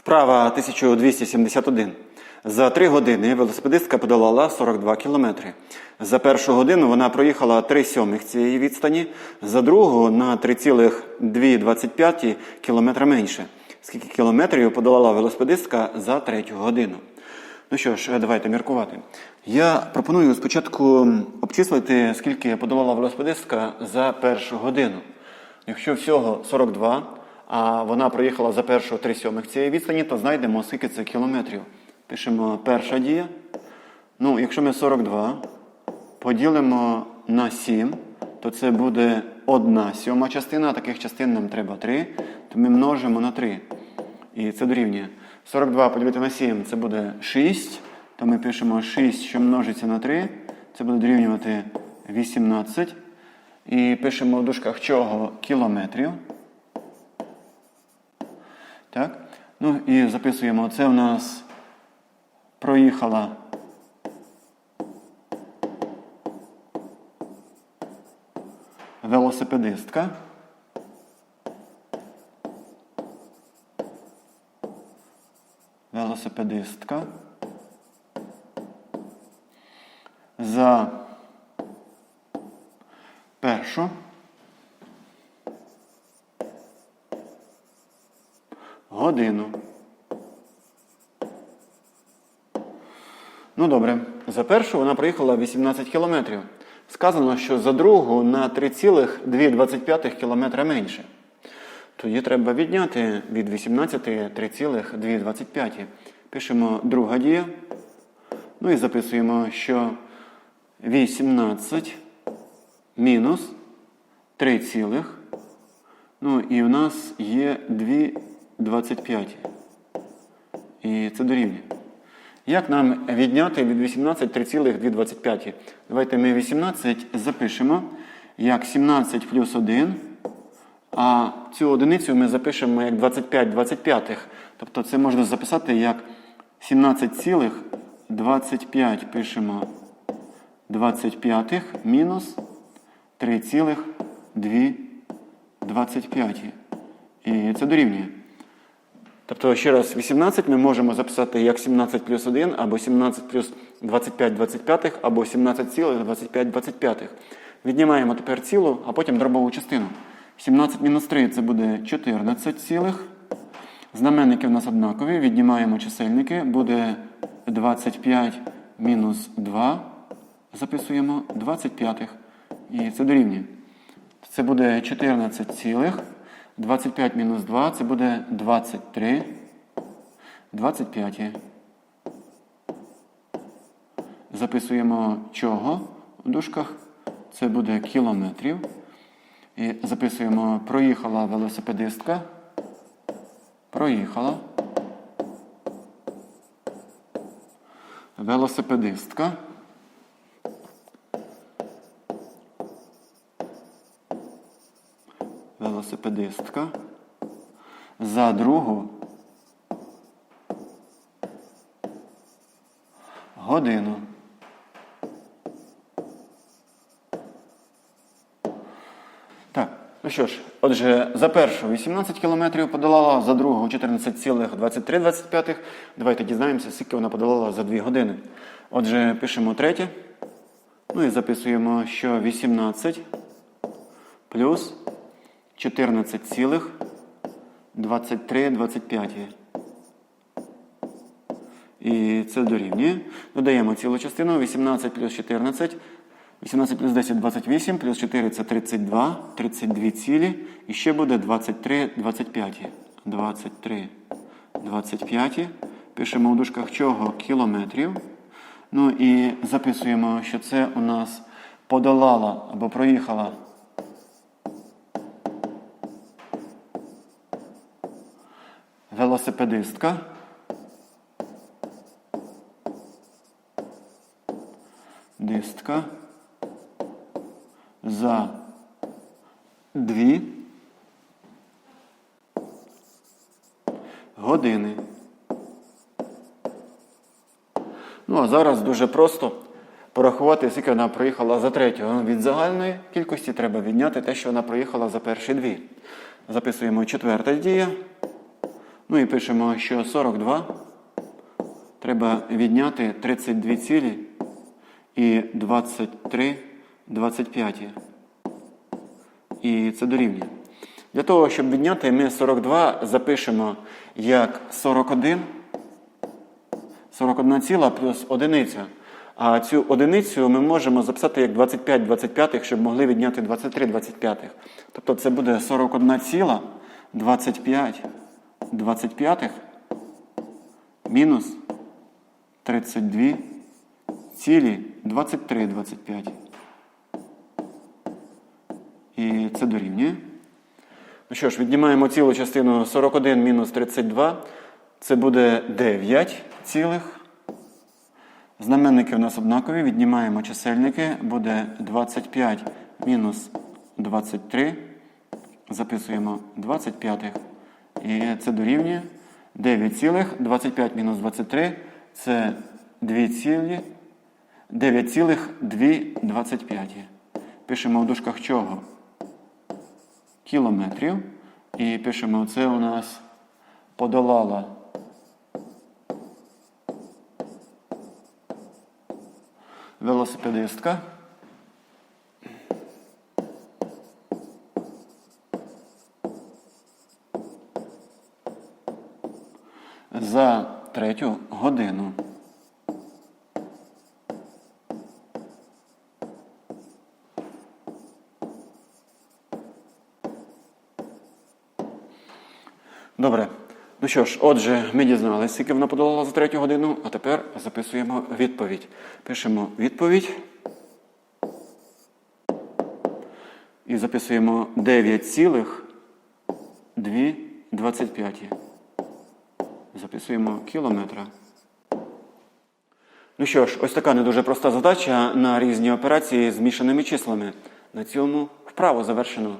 Вправа 1271. За 3 години велосипедистка подолала 42 кілометри. За першу годину вона проїхала 3 сьомих цієї відстані, за другу на 3,225 кілометра менше. Скільки кілометрів подолала велосипедистка за третю годину? Ну що ж, давайте міркувати. Я пропоную спочатку обчислити, скільки подолала велосипедистка за першу годину. Якщо всього 42, а вона проїхала за першу 3 сьомих цієї відстані, то знайдемо, скільки це кілометрів. Пишемо перша дія. Ну, якщо ми 42 поділимо на 7, то це буде 1 сьома частина, а таких частин нам треба 3, то ми множимо на 3. І це дорівнює. 42 поділити на 7 це буде 6. То ми пишемо 6, що множиться на 3. Це буде дорівнювати 18. І пишемо в дужках чого кілометрів. Так? Ну і записуємо, це у нас проїхала велосипедистка. Велосипедистка. За першу годину. Ну добре, за першу вона проїхала 18 кілометрів. Сказано, що за другу на 3,225 кілометра менше. Тоді треба відняти від 18 3,225. Pишемо друга дія. Ну і записуємо, що 18 мінус 3 цілих. Ну і в нас є 2,25. І це дорівнює. Як нам відняти від 18 3,225? Давайте ми 18 запишемо як 17 плюс 1. А цю одиницю ми запишемо як 25 25. Тобто це можна записати як 17,25 пишемо 25 мінус 3,225. І це дорівнює. Тобто, ще раз, 18 ми можемо записати як 17 плюс 1, або 17 плюс 25 25, або 17,25 25. Віднімаємо тепер цілу, а потім дробову частину. 17 мінус 3 це буде 14 цілих. Знаменники в нас однакові. Віднімаємо чисельники. Буде 25 мінус 2. Записуємо 25. І це дорівнює. Це буде 14 цілих. 25 мінус 2 це буде 23. 25. Записуємо чого в дужках. Це буде кілометрів. І записуємо проїхала велосипедистка. Проїхала. Велосипедистка. Велосипедистка. За другу годину. Так, ну що ж, отже, за першу 18 кілометрів подолала, за другу 14,2325. Давайте дізнаємося, скільки вона подолала за 2 години. Отже, пишемо третє. Ну і записуємо, що 18 плюс 14,2325. І це дорівнює. Додаємо цілу частину 18 плюс 14. 18 плюс 10 28, плюс 4 це 32, 32 цілі. І ще буде 23, 25. 23, 25. Пишемо у дужках чого кілометрів. Ну і записуємо, що це у нас подолала або проїхала. Велосипедистка. Дистка за дві години. Ну, а зараз дуже просто порахувати, скільки вона проїхала за третю. Ну, Від загальної кількості треба відняти те, що вона проїхала за перші дві. Записуємо четверта дія. Ну і пишемо, що 42 треба відняти 32 цілі і 23 25. І це дорівнює. Для того, щоб відняти, ми 42 запишемо як 41, 41 ціла плюс одиниця. А цю одиницю ми можемо записати як 25 25, щоб могли відняти 23 25. Тобто це буде 41 ціла 25 25 мінус 32 цілі 23 25. І це дорівнює. Ну що ж, віднімаємо цілу частину 41 мінус 32. Це буде 9 цілих. Знаменники у нас однакові. Віднімаємо чисельники. Буде 25 мінус 23. Записуємо 25. І це дорівнює 9 цілих. 25 мінус 23. Це 2 цілі. 9 цілих 2 25. Пишемо в дужках чого? кілометрів. І пишемо, це у нас подолала велосипедистка. За третю годину. Добре. Ну що ж, отже, ми дізналися, скільки вона подолала за третю годину, а тепер записуємо відповідь. Пишемо відповідь. І записуємо 9,225. Записуємо кілометра. Ну що ж, ось така не дуже проста задача на різні операції з мішаними числами. На цьому вправо завершено.